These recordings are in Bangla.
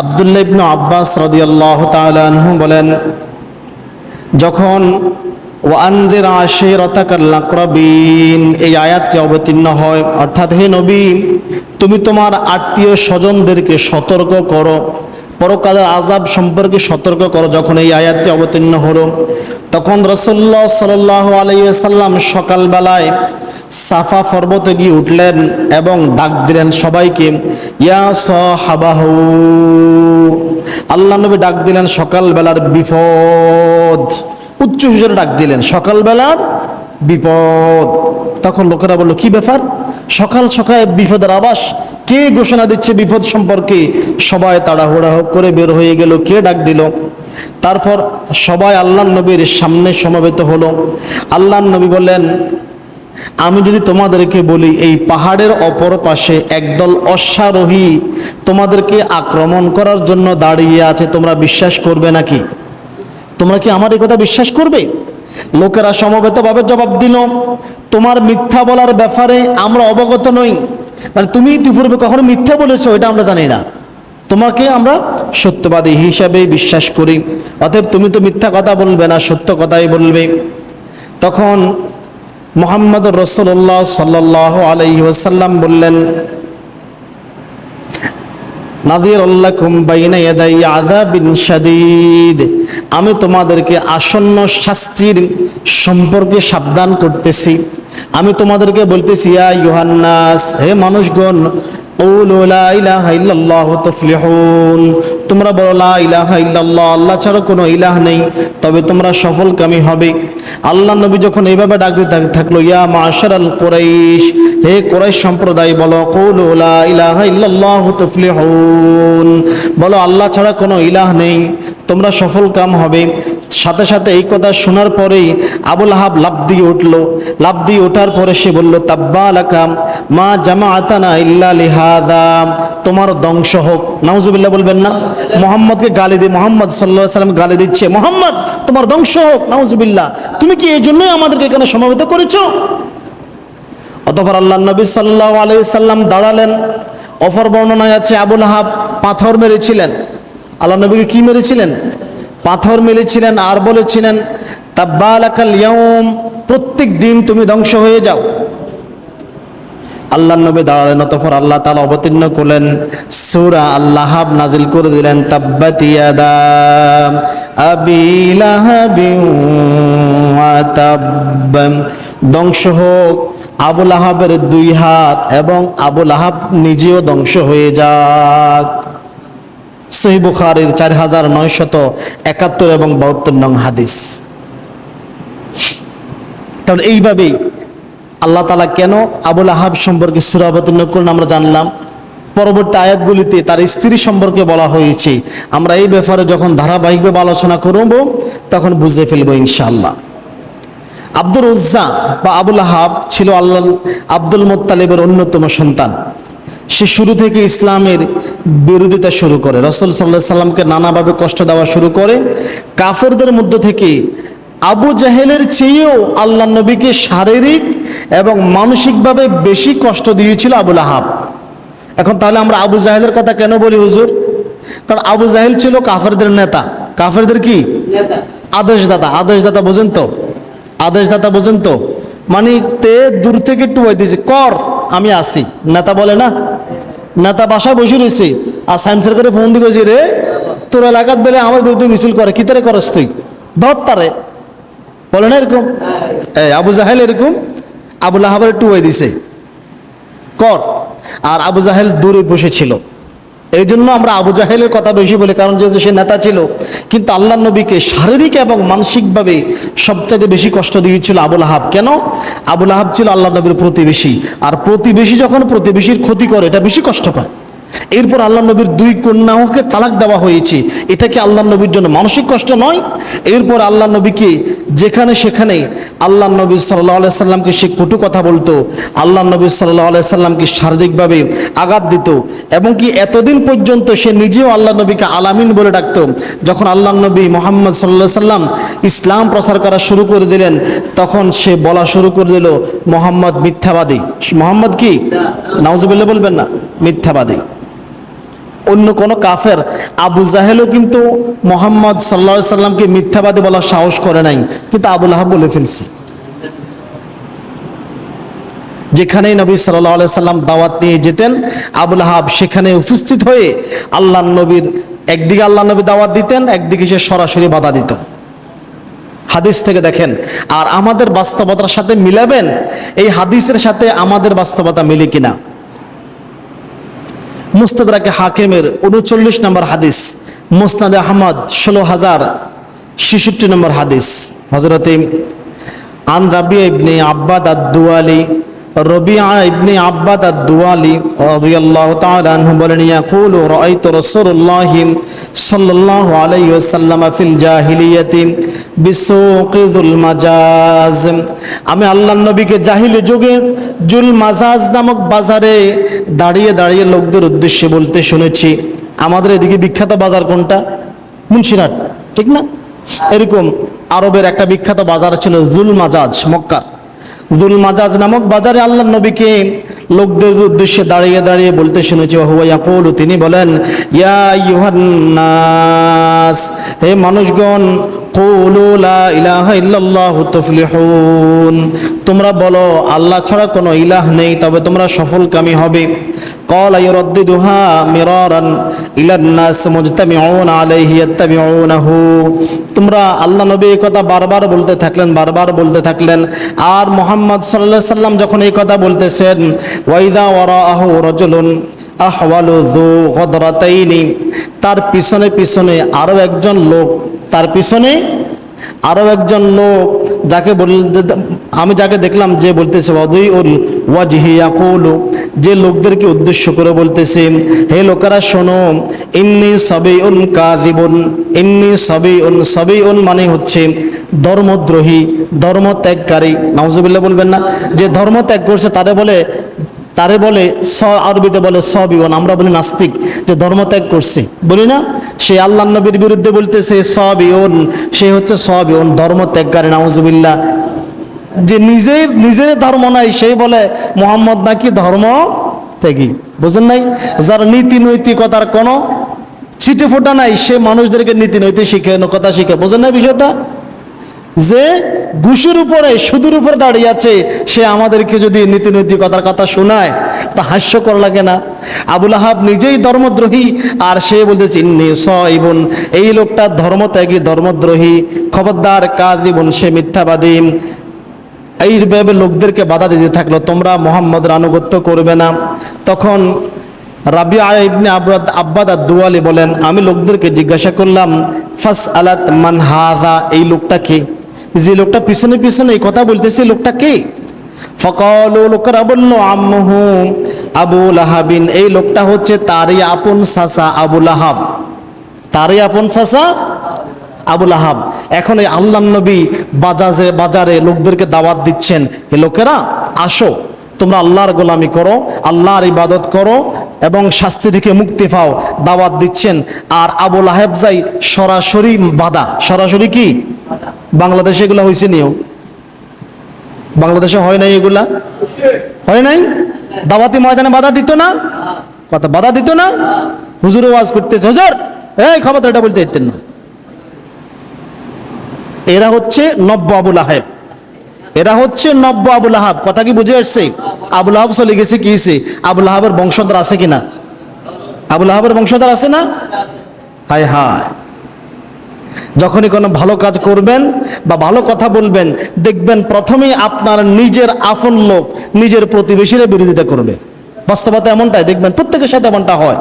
আবদুল্লাহ ইবনু আব্বাস রাদিয়াল্লাহ তাআলাহু বলেন, যখন, ওয়ানদির আশিরাতাকাল আকরাবিন এই আয়াতটি অবতীর্ণ হয়, অর্থাৎ, হে নবী, তুমি তোমার আত্মীয় স্বজনদেরকে সতর্ক করো, পরকালের আজাব সম্পর্কে সতর্ক করো। যখন এই আয়াতটি অবতীর্ণ হলো, তখন রসল্লাহ সাল্লাহ আলাইসাল্লাম সকালবেলায় সাফা পর্বতে গিয়ে উঠলেন এবং ডাক দিলেন সবাইকে, ইয়া সাহাবাহু। আল্লাহ নবী ডাক দিলেন সকালবেলার বিপদ। উচ্চ হিসেবে ডাক দিলেন, সকালবেলার বিপদ। তখন লোকেরা বলল, কি ব্যাপার? সকাল সকাল বিপদের আবাস কে ঘোষণা দিচ্ছে বিপদ সম্পর্কে? সবাই তাড়াহুড়া করে বের হয়ে গেল, কে ডাক দিল? তারপর সবাই আল্লাহ নবীর সামনে সমবেত হলো। আল্লাহ নবী বললেন আমি যদি তোমাদেরকে বলি, এই পাহাড়ের অপর পাশে একদল অশ্বারোহী তোমাদেরকে আক্রমণ করার জন্য দাঁড়িয়ে আছে, তোমরা বিশ্বাস করবে নাকি? তোমরা কি আমার এই কথা বিশ্বাস করবে? লোকেরা সমবেতভাবে জবাব দিল, তোমার মিথ্যা বলার ব্যাপারে আমরা অবগত নই। মানে তুমি ইতিপূর্বে কখনো মিথ্যা বলেছ, এটা আমরা জানি না। তোমাকে আমরা সত্যবাদী হিসাবে বিশ্বাস করি, অতএব তুমি তো মিথ্যা কথা বলবে না, সত্য কথাই বলবে। তখন মোহাম্মদ রসুল্লাহ সাল্লাহ আলহিহাসাল্লাম বললেন আমি তোমাদেরকে আসন্ন শাস্তির সম্পর্কে সাবধান করতেছি। আমি তোমাদেরকে বলতেছি হে মানুষগণ তোমরা বলো, লা ইলাহা ইল্লাল্লাহ, আল্লাহ ছাড়া কোনো ইলাহ নেই। তবে তোমরা সফলকামী হবে। আল্লাহ নবী যখন এইভাবে ডাকতে থাকল, ইয়া মাশার আল কোরাইশ, হে কোরাইশ সম্প্রদায়, বলো, কৌলু লা ইলাহা ইল্লাল্লাহ তুফলিহুন। বলো, আল্লাহ ছাড়া কোনো ইলাহ নেই। তোমরা সফলকাম হবে। সাথে সাথে এই কথা শোনার পরেই আবুল আহাব লাভ দিয়ে উঠল। লাভ দিয়ে ওঠার পরে সে বলল তাব্বা আলাকাম মা জামা আতানা ইল্লা লিহাদা। তোমার ধ্বংস হোক। নাউজুবিল্লাহ বলবেন না। মোহাম্মদকে গালি দিয়ে মোহাম্মদ সাল্লাহ সাল্লাম গালি দিচ্ছে, মোহাম্মদ, তোমার ধ্বংস হোক, নাউজুবিল্লাহ। তুমি কি এই জন্যই আমাদেরকে এখানে সমাবেত করেছ? অতপর আল্লাহ নবী সাল্লাহ আলাই সাল্লাম দাঁড়ালেন। অফর বর্ণনায় আছে, আবুল হাব পাথর মেরেছিলেন। আল্লাহ নবীকে কি মেরেছিলেন? পাথর মেরেছিলেন আর বলেছিলেন, তাব্বালাকাল ইয়াউম, প্রত্যেক দিন তুমি ধ্বংস হয়ে যাও। আল্লাহ নবী দাঁড়ালেন অতঃপর আল্লাহ তালা অবতীর্ণ করলেন। সুরা আল্লাহাব নাজিল করে দিলেন ধ্বংস হোক আবুল আহাবের দুই হাত এবং আবুল আহাব নিজেও ধ্বংস হয়ে যাক। সহি বুখারের চার হাজার নয়শত একাত্তর এবং বাহাত্তর নং হাদিস। তাহলে এইভাবেই আল্লাহ তালা কেন আবুল আহাব সম্পর্কে সুরাবতীর্ণ করলেন আমরা জানলাম। পরবর্তী আয়াতগুলিতে তার স্ত্রী সম্পর্কে বলা হয়েছে। আমরা এই ব্যাপারে যখন ধারাবাহিকভাবে আলোচনা করব, তখন বুঝে ফেলব ইনশাআল্লাহ। আব্দুর উজ্জা বা আবুল আহাব ছিল আল্লাহ আব্দুল মোত্তালেবের অন্যতম সন্তান। সে শুরু থেকে ইসলামের বিরোধিতা শুরু করে। রসুল সাল্লাহ সাল্লামকে নানাভাবে কষ্ট দেওয়া শুরু করে। কাফেরদের মধ্য থেকে আবু জাহেলের চেয়েও আল্লাহ নবীকে শারীরিক এবং মানসিকভাবে বেশি কষ্ট দিয়েছিল আবুল আহাব। এখন তাহলে আমরা আবু জাহেলের কথা কেন বলি হুজুর? কারণ আবু জাহেল ছিল কাফেরদের নেতা। কাফেরদের কি? আদেশদাতা। আদেশদাতা বোঝেন তো? আদেশদাতা বোঝেন তো? মানে তে দূর থেকে একটু বই দিয়েছে কর আমি আসি। নেতা বলে না? নেতা বাসায় বসে রয়েছে। আর সায়েন্সের করে ফোন দিয়ে রে তোর এলাকাত বেলে আমার বিরুদ্ধে মিছিল করে কি তারে করস তুই? ধর তারে। বলে না এরকম। এই, আবু জাহেল এরকম আহাবার একটু বই দিছে। কর। আর আবু জাহেল দূরে বসেছিল এই জন্য আমরা আবু জাহেলের কথা বেশি বলি, কারণ যেহেতু সে নেতা ছিল, কিন্তু আল্লাহ নবীকে শারীরিক এবং মানসিকভাবে সবচাইতে বেশি কষ্ট দিয়েছিল আবুল আহাব কেন? আবুল আহাব ছিল আল্লাহ নবীর প্রতিবেশী। আর প্রতিবেশী যখন প্রতিবেশীর ক্ষতি করে, এটা বেশি কষ্ট পায়। এরপর আল্লাহ নবীর দুই কন্যাকে তালাক দেওয়া হয়েছে। এটা কি আল্লাহ নবীর জন্য মানসিক কষ্ট নয়? এরপর আল্লাহ নবীকে যেখানে সেখানে আল্লাহ নবী সাল্লাহ সাল্লামকে সে কটু কথা বলতো আল্লাহ নবী সাল্লাহ সাল্লামকে শারীরিকভাবে আঘাত দিত এবং কি এতদিন পর্যন্ত সে নিজেও আল্লাহ নবীকে আলামিন বলে ডাকত। যখন আল্লাহ নবী মোহাম্মদ সাল্লাহ সাল্লাম ইসলাম প্রচার করা শুরু করে দিলেন তখন সে বলা শুরু করে দিল মোহাম্মদ মিথ্যাবাদী। মোহাম্মদ কি? নাউজুবিল্লাহ বলবেন না মিথ্যাবাদী। অন্য কোনো কাফের, আবু জাহেলও কিন্তু মোহাম্মদ সাল্লা সাল্লামকে মিথ্যাবাদী বলার সাহস করে নাই, কিন্তু আবুল আহাব বলে ফেলছে। যেখানেই নবী সাল্লাহ সাল্লাম দাওয়াত নিয়ে যেতেন, আবুল আহাব সেখানে উপস্থিত হয়ে আল্লাহ নবীর, একদিকে আল্লাহ নবী দাওয়াত দিতেন, একদিকে সে সরাসরি বাধা দিত। হাদিস থেকে দেখেন, আর আমাদের বাস্তবতার সাথে মিলাবেন? এই হাদিসের সাথে আমাদের বাস্তবতা মিলে কিনা? মুস্তাদাকে হাকিমের উনচল্লিশ নম্বর হাদিস মুস্তাদ আহমদ ষোলো হাজার ছেষট্টি নম্বর হাদিস। হজরতে আন রাবি ইবনে আব্বাদ আদুয়ালি রবি ইবনে আব্বাদ আদুয়ালি রবি তাআলা আনহু বলেন, ইয়াকুলু রাআইতু মাজাজ। আমি আল্লাহর নবীকে জাহিলি যুগে জুল মাজাজ নামক বাজারে দাঁড়িয়ে দাঁড়িয়ে লোকদের উদ্দেশ্যে বলতে শুনেছি। আমাদের এদিকে বিখ্যাত বাজার কোনটা? মুন্সিরহাট, ঠিক না? এরকম আরবের একটা বিখ্যাত বাজার ছিল জুল মাজাজ, মক্কার। জুল মাজাজ নামক বাজারে আল্লাহ নবীকে লোকদের উদ্দেশ্যে দাঁড়িয়ে দাঁড়িয়ে বলতে শুনেছি, ওহুয়া ইয়াকুল, তিনি বলেন, ইয়া হে মানুষগণ তোমরা বলো, আল্লাহ ছাড়া কোনো ইলাহ নেই, তবে তোমরা সফল কামি হবে কল তোমরা আল্লাহ নবী এই কথা বারবার বলতে থাকলেন, বারবার বলতে থাকলেন। আর মোহাম্মদ সাল্লাহ সাল্লাম যখন এই কথা বলতেছেন ওয়াইদা ওয়ারা আহ রজলুন আহওয়ালু জু গদরাতাইনি। তার পিছনে পিছনে আরও একজন লোক, তার পিছনে আরও একজন লোক যাকে বল আমি যাকে দেখলাম যে বলতেছে অদই উল ওয়াজহি ইয়াকুলু যে লোকদেরকে উদ্দেশ্য করে বলতেছে, হে লোকেরা, শোনো, ইন্নি সবই উন কাজিবুন ইন্নি সবই উন সবই উন মানে হচ্ছে ধর্মদ্রোহী ধর্ম ত্যাগকারী নাউজুবিল্লাহ বলবেন না, যে ধর্ম ত্যাগ করছে, তারে বলে তারে বলে স, আরবিতে বলে সবিওন আমরা বলি নাস্তিক, যে ধর্মত্যাগ করছে। বলি না? সে আল্লাহ নবীর বিরুদ্ধে বলতেছে সবিওন সে হচ্ছে সবিওন ধর্মত্যাগকারী, নাউজুবিল্লাহ। যে নিজের নিজের ধর্ম নাই সেই বলে মোহাম্মদ নাকি ধর্ম ত্যাগী বুঝেন নাই? যার নীতি নৈতিকতার কোনো ছিটে ফোটা নাই, সে মানুষদেরকে নীতি নৈতিক শিখে কথা শিখে। বোঝেন না বিষয়টা? যে ঘুষের উপরে, সুদের উপরে দাঁড়িয়ে আছে, সে আমাদেরকে যদি নীতি নৈতিকতার কথা শোনায় তা হাস্যকর লাগে না। আবুল আহাব নিজেই ধর্মদ্রোহী, আর সে ইন্নি সইবন। এই লোকটা ধর্মত্যাগী, ধর্মদ্রোহী, খবরদার কাজীবন সে মিথ্যাবাদী। এইভাবে লোকদেরকে বাধা দিতে থাকল, তোমরা মোহাম্মদের আনুগত্য করবে না। তখন রাবিয়া ইবনে আব্বাদ আব্বাদ দুয়ালি বলেন, আমি লোকদেরকে জিজ্ঞাসা করলাম ফাস আলাত মান এই লোকটা কে? যে লোকটা পিছনে পিছনে এই কথা বলতেছে লোকটা কে? ফকল লোকেরা বলল আম্মহু আবু লাহাবিন, এই লোকটা হচ্ছে তারই আপন সাসা আবু লাহাব। তারই আপন সাসা আবুল আহাব এখন এই আল্লাহ নবী বাজাজে, বাজারে লোকদেরকে দাওয়াত দিচ্ছেন, এ লোকেরা, আসো, তোমরা আল্লাহর গোলামি করো, আল্লাহর ইবাদত করো এবং শাস্তি থেকে মুক্তি পাও। দাওয়াত দিচ্ছেন। আর আবুল আহেব যাই সরাসরি বাধা, সরাসরি কি? বাংলাদেশে এগুলা হয়েছে নিও বাংলাদেশে হয় নাই এগুলা? হয় নাই? দাওয়াতি ময়দানে বাধা দিত না? কথা, বাধা দিত না? হুজুর ওয়াজ করতেছে। হুজুর, এই খবর এটা বলতে দিতেন না। এরা হচ্ছে নব্য আবুল আহেব। এরা হচ্ছে নব্য আবুল আহাব। কথা কি বুঝে আসছে? আবুল আহাব চলে গেছে কি হয়েছে আবুল আহাবের বংশধর আছে কিনা? আবুল আহাবের বংশধর আছে না? হায় হায়। যখনই কোনো ভালো কাজ করবেন বা ভালো কথা বলবেন, দেখবেন প্রথমেই আপনার নিজের আপন লোক নিজের প্রতিবেশীরা বিরোধিতা করবে। বাস্তবতা এমনটাই, দেখবেন প্রত্যেকের সাথে এমনটা হয়।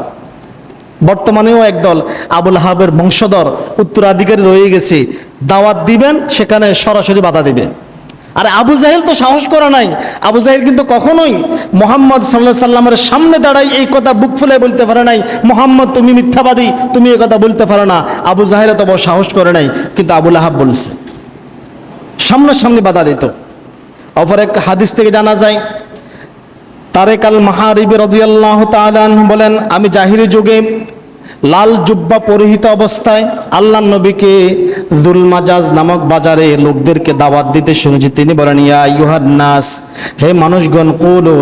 বর্তমানেও একদল আবুল হাবের বংশধর উত্তরাধিকারী রয়ে গেছে, দাওয়াত দিবেন, সেখানে সরাসরি বাধা দিবে। আর আবু জাহেল তো সাহস করা নাই। আবু জাহেল কিন্তু কখনোই মোহাম্মদ সাল্লাহ সাল্লামের সামনে দাঁড়াই এই কথা বুক ফুলে বলতে পারে নাই। মোহাম্মদ, তুমি মিথ্যাবাদী, তুমি এই কথা বলতে পারো না। আবু জাহেল তো সাহস করে নাই, কিন্তু আবুল আহাব বলছে সামনাসামনি বাধা দিত। অপর এক হাদিস থেকে জানা যায়, তারেক আল মাহারিবি রদিয়াল্লাহ তালান বলেন, আমি জাহিরি যুগে লাল জুব্বা পরিহিত অবস্থায় আল্লাহ নবীকে জুলমাজাজ নামক বাজারে লোকদেরকে দাওয়াত দিতে শুনেছি। তিনি বলেন, ইয়া ইউহান নাস, হে মানুষগণ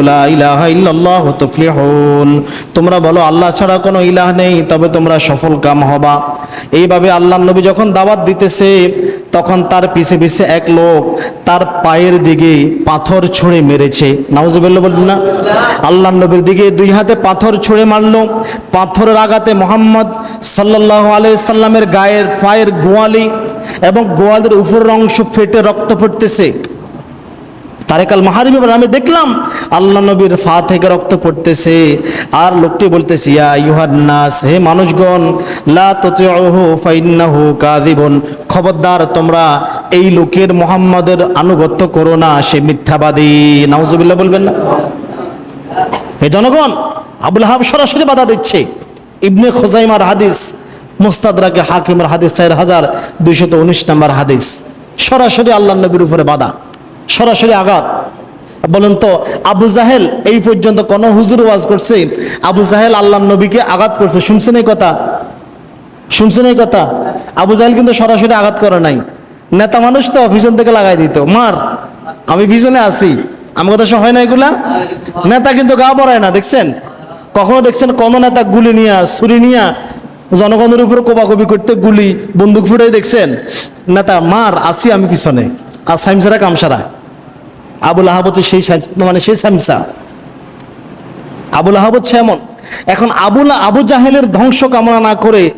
লা ইলাহা ইল্লাল্লাহ তুফলিহুন। তোমরা বলো, আল্লাহ ছাড়া কোনো ইলাহ নেই, তবে তোমরা সফল কাম হবা। এইভাবে আল্লাহ নবী যখন দাওয়াত দিতেছে, তখন তার পিছে পিছে এক লোক তার পায়ের দিকে পাথর ছুঁড়ে মেরেছে। নাউজুবিল্লাহ বলবেন না। আল্লাহ নবীর দিকে দুই হাতে পাথর ছুঁড়ে মারলো। পাথরের আঘাতে মোহাম্মদ সাল্লাহ আলাইসাল্লামের গায়ের পায়ের গোয়ালি এবং গোয়ালের উপরের অংশ ফেটে রক্ত পড়তেছে। তারেকাল মাহারিবি বলে আমি দেখলাম আল্লাহ নবীর ফা থেকে রক্ত পড়তেছে। আর লোকটি বলতেছে, ইয়া ইউহান নাস, হে মানুষগণ, লা তুতিউহু ফাইন্নাহু কাযিবুন। খবরদার, তোমরা এই লোকের মোহাম্মদের আনুগত্য করো না, সে মিথ্যাবাদী। নাউজুবিল্লাহ বলবেন না। হে জনগণ, আবুল হাব সরাসরি বাধা দিচ্ছে। ইবনে খোজাইমার হাদিস মুস্তাদরাকে হাকিমের হাদিস চার হাজার দুইশত উনিশ নম্বর হাদিস। সরাসরি আল্লাহ নবীর উপরে বাধা, সরাসরি আঘাত। বলেন তো, আবু জাহেল এই পর্যন্ত কোন হুজুর ওয়াজ করছে? আবু জাহেল আল্লাহ নবীকে আঘাত করছে, শুনছেন এই কথা? শুনছেন এই কথা? আবু জাহেল কিন্তু সরাসরি আঘাত করে নাই। নেতা মানুষ তো পিছন থেকে লাগাই দিত, মার। আমি পিছনে আছি, আমার কথা হয় না এগুলা? নেতা কিন্তু গা পড়ায় না, দেখছেন? কখনো দেখছেন কোন নেতা গুলি নিয়া, ছুরি নিয়া জনগণের উপরে কোবাকবি করতে গুলি, বন্দুক ফুটাই দেখছেন? নেতা, মার, আসি আমি পিছনে। আর সাইমসারা কামসারা। আবুল আহাব হচ্ছে সেই মানে সেই সামসা। আবুল আহাব হচ্ছে এমন। এখন আবুল, আবু জাহেলের ধ্বংস কামনা না করে